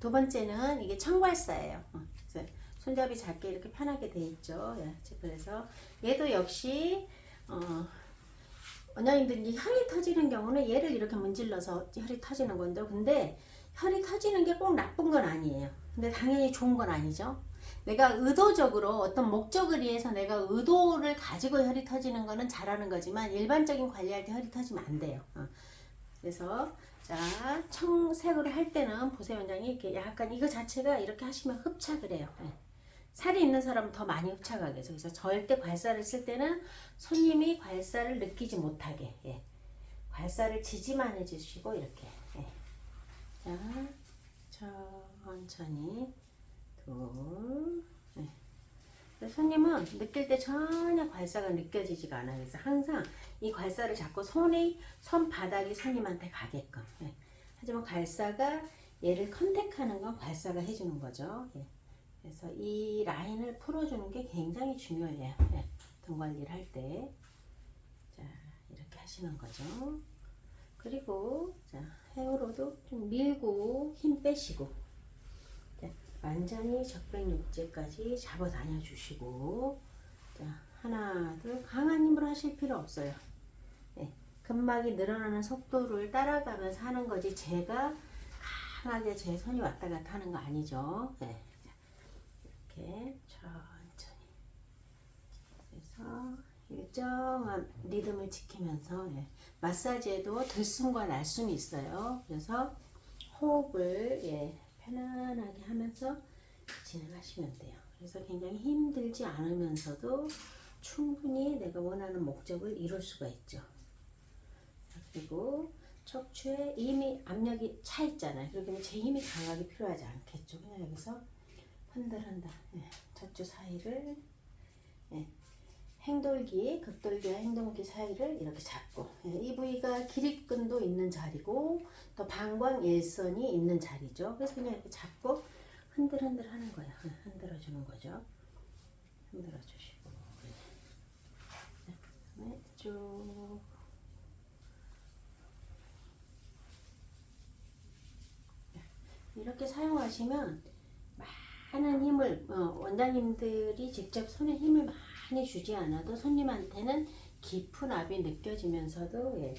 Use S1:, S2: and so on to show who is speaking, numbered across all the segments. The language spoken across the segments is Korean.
S1: 두 번째는 이게 청괄사예요. 어, 손잡이 잡기 이렇게 편하게 돼 있죠. 예, 그래서 얘도 역시 어, 원장님들이 혈이 터지는 경우는 얘를 이렇게 문질러서 혈이 터지는 건데 근데 혈이 터지는 게 꼭 나쁜 건 아니에요. 근데 당연히 좋은 건 아니죠. 내가 의도적으로 어떤 목적을 위해서 내가 의도를 가지고 혈이 터지는 거는 잘하는 거지만 일반적인 관리할 때 혈이 터지면 안 돼요. 어. 그래서 자 청색으로 할 때는 보세요 원장님 이렇게 약간 이거 자체가 이렇게 하시면 흡착을 해요. 예. 살이 있는 사람은 더 많이 흡착하게 해서 그래서 절대 괄사를 쓸 때는 손님이 괄사를 느끼지 못하게 예. 괄사를 지지만 해주시고 이렇게 예. 자 천천히 둘 예. 손님은 느낄 때 전혀 괄사가 느껴지지가 않아요. 그래서 항상 이 괄사를 잡고 손이 손바닥이 손님한테 가게끔. 예. 하지만 괄사가 얘를 컨택하는 건 괄사가 해주는 거죠. 예. 그래서 이 라인을 풀어주는 게 굉장히 중요해요. 예. 등 관리를 할 때. 자, 이렇게 하시는 거죠. 그리고, 자, 헤어로도 좀 밀고 힘 빼시고. 자, 완전히 적백육제까지 잡아 다녀 주시고. 자, 하나, 둘, 강한 힘으로 하실 필요 없어요. 예. 근막이 늘어나는 속도를 따라가면서 하는 거지, 제가 강하게 제 손이 왔다 갔다 하는 거 아니죠. 예. 이렇게 천천히 그래서 일정한 리듬을 지키면서 예, 마사지에도 들숨과 날숨이 있어요. 그래서 호흡을 예, 편안하게 하면서 진행하시면 돼요. 그래서 굉장히 힘들지 않으면서도 충분히 내가 원하는 목적을 이룰 수가 있죠. 자, 그리고 척추에 이미 압력이 차 있잖아요. 그러면 제 힘이 강하게 필요하지 않겠죠. 그냥 여기서 흔들흔들 예, 척추 사이를 예, 행돌기, 극돌기와 행동기 사이를 이렇게 잡고 예, 이 부위가 기립근도 있는 자리고 또 방광 일선이 있는 자리죠. 그래서 그냥 이렇게 잡고 흔들흔들 하는 거예요. 예, 흔들어 주는 거죠. 흔들어 주시고 예. 그다음에 쭉 예, 이렇게 사용하시면 많은 힘을 어, 원장님들이 직접 손에 힘을 많이 주지 않아도 손님한테는 깊은 압이 느껴지면서도 예,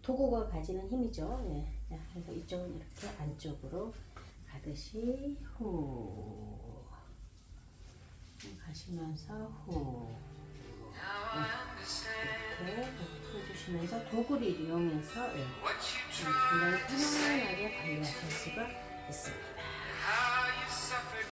S1: 도구가 가지는 힘이죠. 예. 자, 그래서 이쪽은 이렇게 안쪽으로 가듯이 후 가시면서 후 예, 이렇게 해주시면서 도구를 이용해서 예, 예, 굉장히 편안하게 관리하실 수가 있습니다.